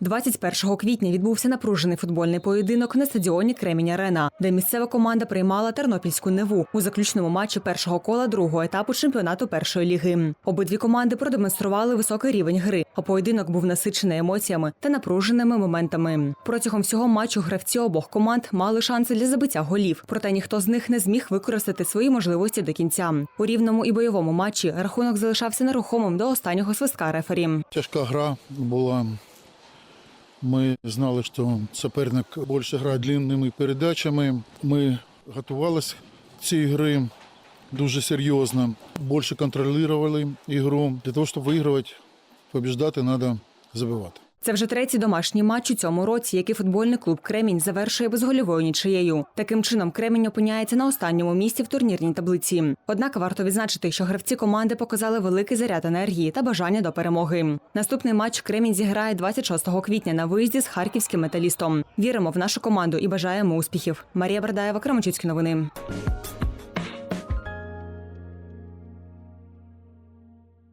21 квітня відбувся напружений футбольний поєдинок на стадіоні Кремінь Арена, де місцева команда приймала тернопільську неву у заключному матчі першого кола другого етапу чемпіонату першої ліги. Обидві команди продемонстрували високий рівень гри, а поєдинок був насичений емоціями та напруженими моментами. Протягом всього матчу гравці обох команд мали шанси для забиття голів, проте ніхто з них не зміг використати свої можливості до кінця. У рівному і бойовому матчі рахунок залишався нерухомим до останнього свистка рефері. Тяжка гра була. Ми знали, що суперник більше грає длинними передачами. Ми готувалися цієї гри дуже серйозно. Більше контролювали ігру. Для того, щоб вигравати, побіждати, треба забивати. Це вже третій домашній матч у цьому році, який футбольний клуб Кремінь завершує безгольовою нічиєю. Таким чином, Кремінь опиняється на останньому місці в турнірній таблиці. Однак варто відзначити, що гравці команди показали великий заряд енергії та бажання до перемоги. Наступний матч Кремінь зіграє 26 квітня на виїзді з харківським металістом. Віримо в нашу команду і бажаємо успіхів. Марія Бердаєва, Кременчуцькі новини.